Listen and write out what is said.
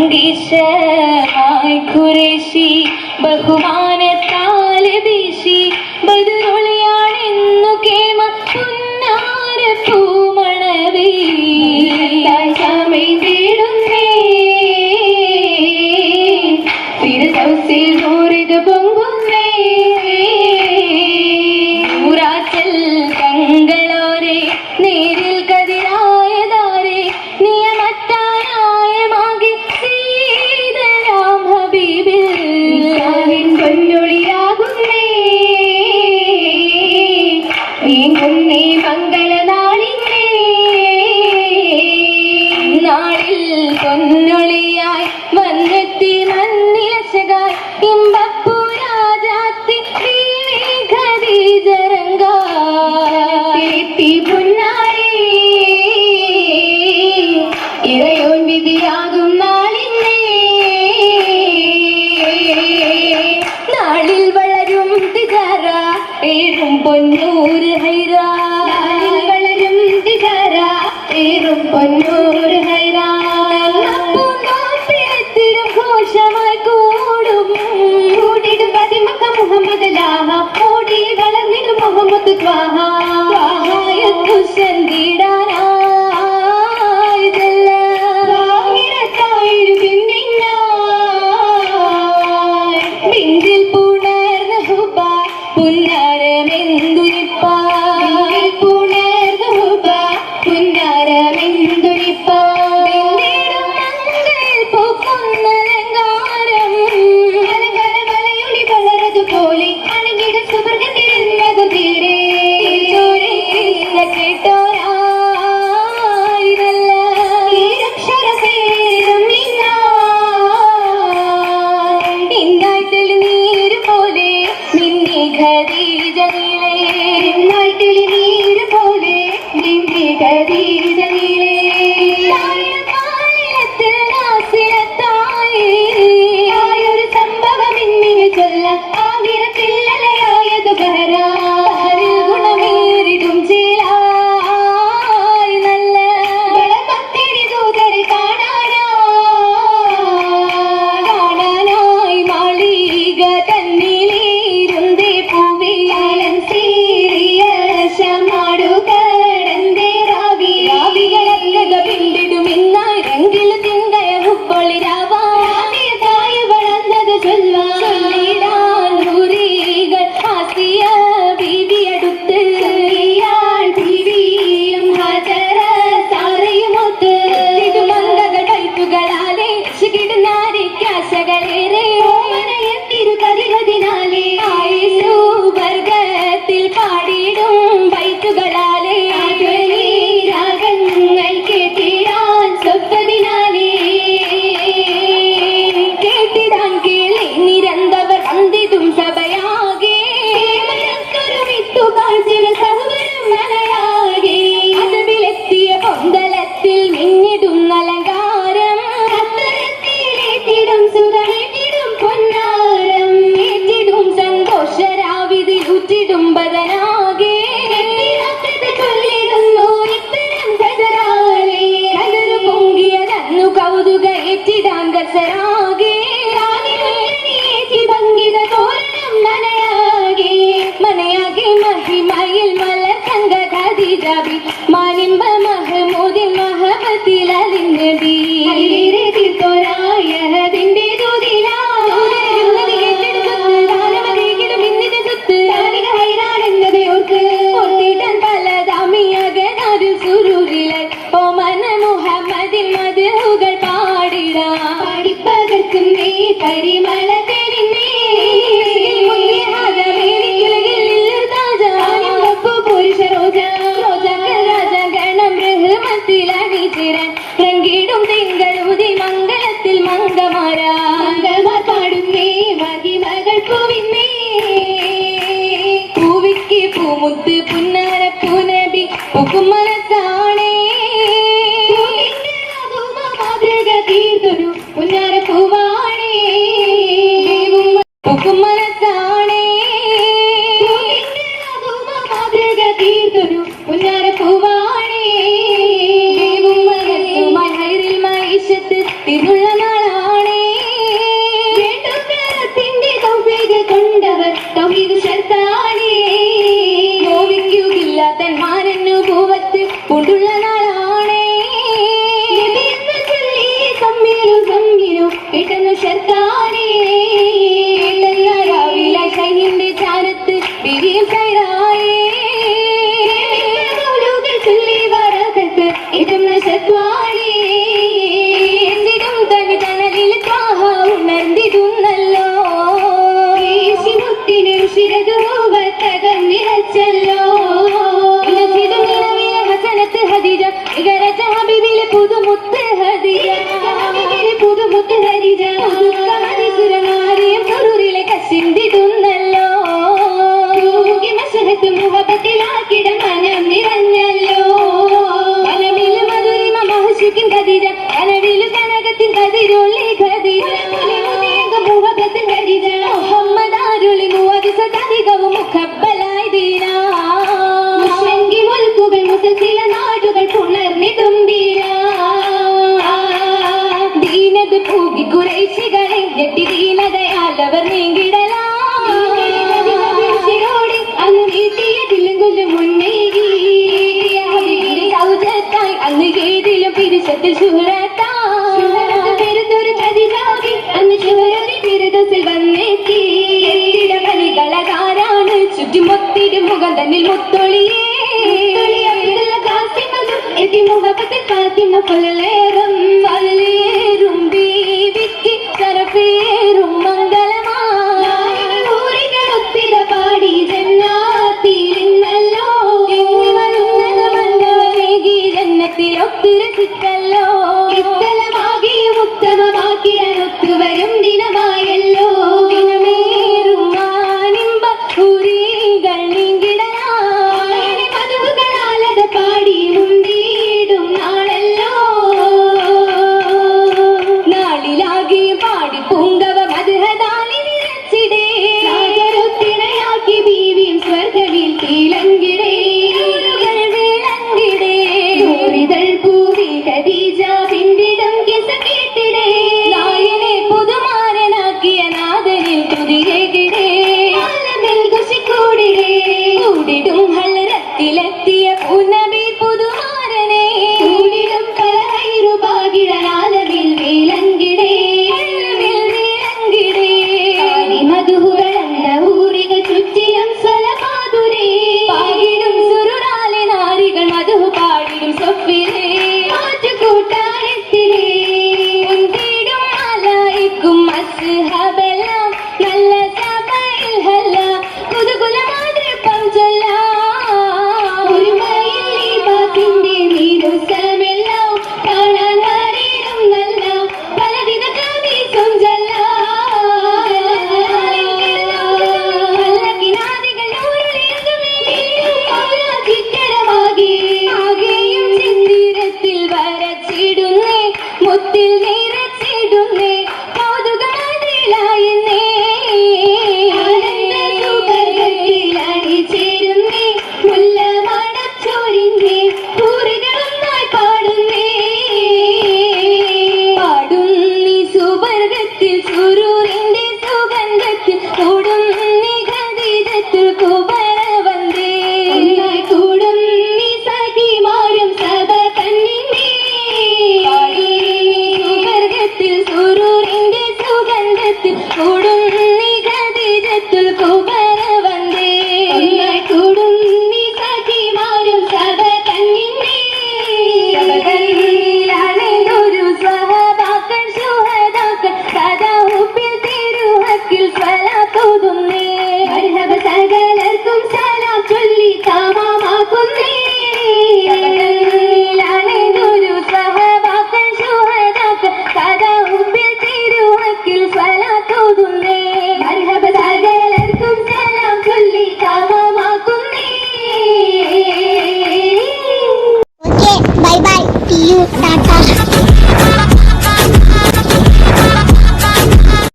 சங்கீசமாய் குறைசி பகுவானத்தால் வீசி ഏറും പൊന്നൂര് ഹൈരാ. വളരും തികര ഏറും പൊന്നൂര് ഹൈ Jenny. ചുറ്റിടുംബതനാകെ കൗതുക എറ്റിടാം കസരാകെ ഭംഗിത തോരണം മനയാകെ മനയാകെ മഹിമയിൽ മലർക്കങ്ക ഖദീജാബി മാനിമ്പ മഹമൂദിൻ മഹബത്തിൽ അലിഞ്ഞടി हरि जय partimos con el R.